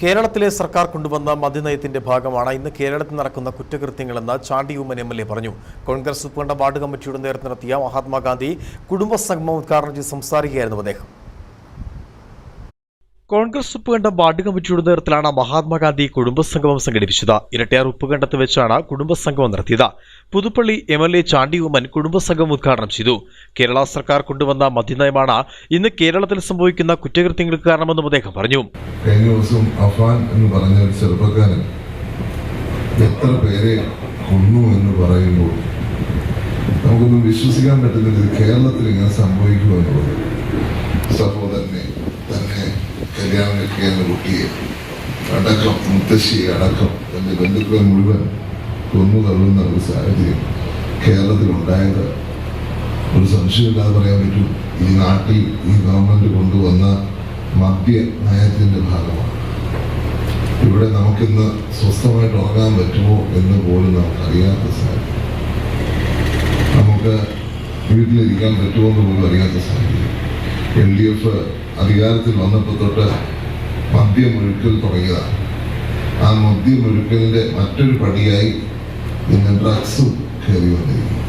കേരളത്തിലെ സർക്കാർ കൊണ്ടുവന്ന മദ്യനയത്തിന്റെ ഭാഗമാണ് ഇന്ന് കേരളത്തിൽ നടക്കുന്ന കുറ്റകൃത്യങ്ങളെന്ന് Chandy Oommen M L A പറഞ്ഞു. കോൺഗ്രസ് ഉത്കണ്ഠ വാർഡ് കമ്മിറ്റിയുടെ നേതൃത്വം നടത്തിയ മഹാത്മാഗാന്ധി കുടുംബസംഗമം ഉദ്ഘാടനം ചെയ്ത് സംസാരിക്കുകയായിരുന്നു അദ്ദേഹം. കോൺഗ്രസ് ഉപ്പുകണ്ഠ വാർഡ് കമ്മിറ്റിയുടെ നേതൃത്വത്തിലാണ് മഹാത്മാഗാന്ധി കുടുംബസംഗമം സംഘടിപ്പിച്ചത്. ഇരട്ടയാർ ഉപ്പുകണ്ടത്ത് വെച്ചാണ് കുടുംബസംഗമം നടത്തിയത്. Puthuppally M L A Chandy Oommen ഉദ്ഘാടനം ചെയ്തു. കേരള സർക്കാർ കൊണ്ടുവന്ന മദ്യനയമാണ് ഇന്ന് കേരളത്തിൽ സംഭവിക്കുന്ന കുറ്റകൃത്യങ്ങൾക്ക് കാരണമെന്നും അദ്ദേഹം പറഞ്ഞു. കഴിഞ്ഞ ദിവസം അഫാൻ എന്ന് പറഞ്ഞ ഒരു ചെറുപ്പക്കാരൻ എത്ര പേരെ കൊന്നു എന്ന് പറയുമ്പോൾ നമുക്കൊന്നും വിശ്വസിക്കാൻ പറ്റുന്നില്ല കേരളത്തിൽ ഇങ്ങനെ സംഭവിക്കുമെന്നുള്ളത് കല്യാണം കഴിക്കുന്ന കുട്ടിയെ അടക്കം മുത്തശ്ശി അടക്കം എന്റെ ബന്ധുക്കളെ മുഴുവൻ കൊന്നു തള്ളുന്ന ഒരു സാഹചര്യം കേരളത്തിൽ ഉണ്ടായത് ഒരു സംശയമില്ലാതെ പറയാൻ പറ്റും ഈ നാട്ടിൽ ഈ ഗവൺമെന്റ് കൊണ്ടുവന്ന മദ്യ നയത്തിന്റെ ഭാഗമാണ്. ഇവിടെ നമുക്കിന്ന് സ്വസ്ഥമായിട്ട് ഉറങ്ങാൻ പറ്റുമോ എന്ന് പോലും നമുക്കറിയാത്ത സാഹചര്യം. നമുക്ക് വീട്ടിലിരിക്കാൻ പറ്റുമോ എന്ന് പോലും അറിയാത്ത സാഹചര്യം. എൽ ഡി എഫ് അധികാരത്തിൽ വന്നപ്പോൾ തൊട്ട് മദ്യമൊഴുക്കൽ തുടങ്ങിയതാണ് ആ മദ്യമൊഴുക്കലിന്റെ മറ്റൊരു പടിയായി ഇന്ന് ഡ്രഗ്സും കയറി വന്നിരിക്കുന്നു.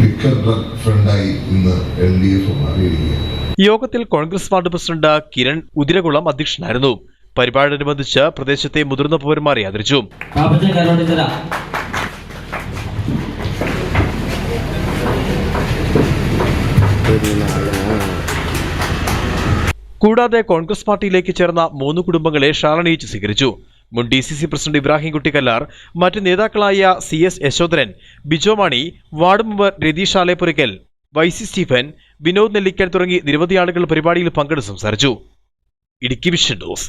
ലിക്കർ ഡ്രഗ് ഫ്രണ്ടായി ഇന്ന് എൽ ഡി എഫ് മാറിയിരിക്കുകയാണ്. യോഗത്തിൽ കോൺഗ്രസ് വാർഡ് പ്രസിഡന്റ് കിരൺ ഉദിരകുളം അധ്യക്ഷനായിരുന്നു. പരിപാടിയോടനുബന്ധിച്ച് പ്രദേശത്തെ മുതിർന്ന പൗരന്മാരെ ആദരിച്ചു കരോണ്ടിത്തര കൂടാതെ കോൺഗ്രസ് പാർട്ടിയിലേക്ക് ചേർന്ന മൂന്ന് കുടുംബങ്ങളെ ഷാളണിയിച്ച് സ്വീകരിച്ചു. മുൻ D C C president Ibrahim Kuttikkallar മറ്റ് നേതാക്കളായ C S Yashodharan Bijo ward member Ratheesh Aleppurakkal Y C Stephen Vinod Nellikkal തുടങ്ങി നിരവധി ആളുകൾ പരിപാടിയിൽ പങ്കെടുത്ത് സംസാരിച്ചു. Idukki vision news